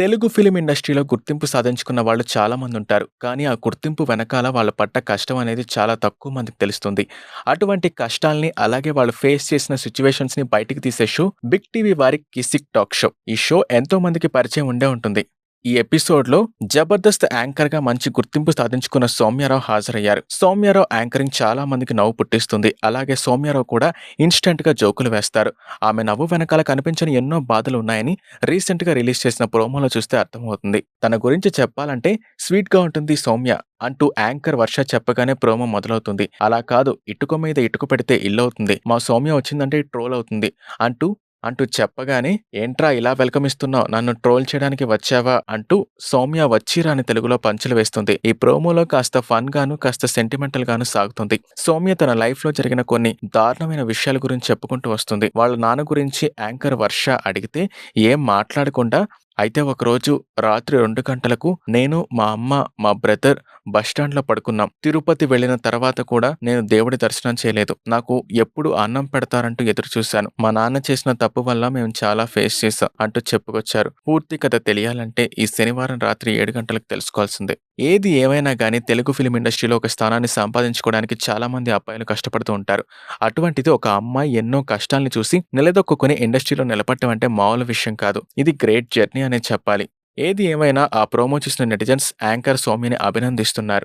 Telugu film ఇండస్ట్రీలో గుర్తింపు సాధించుకున్న వాళ్ళు చాలామంది ఉంటారు. కానీ ఆ గుర్తింపు వెనకాల వాళ్ళు పట్ట కష్టం అనేది చాలా తక్కువ మందికి తెలుస్తుంది. అటువంటి కష్టాల్ని అలాగే వాళ్ళు ఫేస్ చేసిన సిట్యుయేషన్స్‌ని బయటికి తీసే షో 'బిగ్ టీవీ' వారి 'కిసిక్ టాక్ షో'. ఈ షో ఎంతో మందికి పరిచయం ఉండే ఉంటుంది. ఈ ఎపిసోడ్‌లో 'జబర్దస్త్' యాంకర్‌గా మంచి గుర్తింపు సాధించుకున్న సౌమ్యారావు హాజరయ్యారు. సౌమ్యారావు యాంకరింగ్ చాలా మందికి నవ్వు పుట్టిస్తుంది. అలాగే సౌమ్యారావు కూడా ఇన్‌స్టంట్‌గా జోకులు వేస్తారు. ఆమె నవ్వు వెనకాల కనిపించని ఎన్నో బాధలు ఉన్నాయని రీసెంట్‌గా రిలీజ్ చేసిన ప్రోమోలో చూస్తే అర్థమవుతుంది. తన గురించి చెప్పాలంటే స్వీట్‌గా ఉంటుంది సౌమ్య అంటూ యాంకర్ వర్ష చెప్పగానే ప్రోమో మొదలవుతుంది. అలా కాదు ఇటుక మీద ఇటుక పెడితే ఇల్లవుతుంది. మా సౌమ్య వచ్చిందంటే ట్రోల్ అవుతుంది అంటూ అంటూ చెప్పగానే ఏంట్రా ఇలా వెల్కమ్ ఇస్తున్నావు నన్ను ట్రోల్ చేయడానికి వచ్చావా అంటూ సౌమ్య వచ్చిరా అని తెలుగులో పంచులు వేస్తుంది. ఈ ప్రోమోలో కాస్త ఫన్ గాను కాస్త సెంటిమెంటల్ గాను సాగుతుంది. సౌమ్య తన లైఫ్లో జరిగిన కొన్ని దారుణమైన విషయాల గురించి చెప్పుకుంటూ వస్తుంది. వాళ్ళ నాన్న గురించి యాంకర్ వర్ష అడిగితే ఏం మాట్లాడకుండా అయితే ఒకరోజు రాత్రి రెండు గంటలకు నేను, మా అమ్మ, మా బ్రదర్ బస్టాండ్‌లో పడుకున్నాం. తిరుపతి వెళ్ళిన తర్వాత కూడా నేను దేవుడి దర్శనం చేయలేదు. నాకు ఎప్పుడు అన్నం పెడతారంటూ ఎదురు చూశాను. మా నాన్న చేసిన తప్పు వల్ల మేము చాలా ఫేస్ చేశాం అంటూ చెప్పుకొచ్చారు. పూర్తి కథ తెలియాలంటే ఈ శనివారం రాత్రి ఏడు గంటలకు తెలుసుకోవాల్సిందే. ఏది ఏమైనా కానీ తెలుగు ఫిలిం ఇండస్ట్రీలో ఒక స్థానాన్ని సంపాదించుకోవడానికి చాలామంది అబ్బాయిలు కష్టపడుతూ ఉంటారు. అటువంటిది ఒక అమ్మాయి ఎన్నో కష్టాల్ని చూసి నిలదొక్కుని ఇండస్ట్రీలో నిలబడటం అంటే మామూలు విషయం కాదు. ఇది గ్రేట్ జర్నీ అనే చెప్పాలి. ఏది ఏమైనా ఆ ప్రోమో చూసిన నెటిజన్స్ యాంకర్ సౌమ్యని అభినందిస్తున్నారు.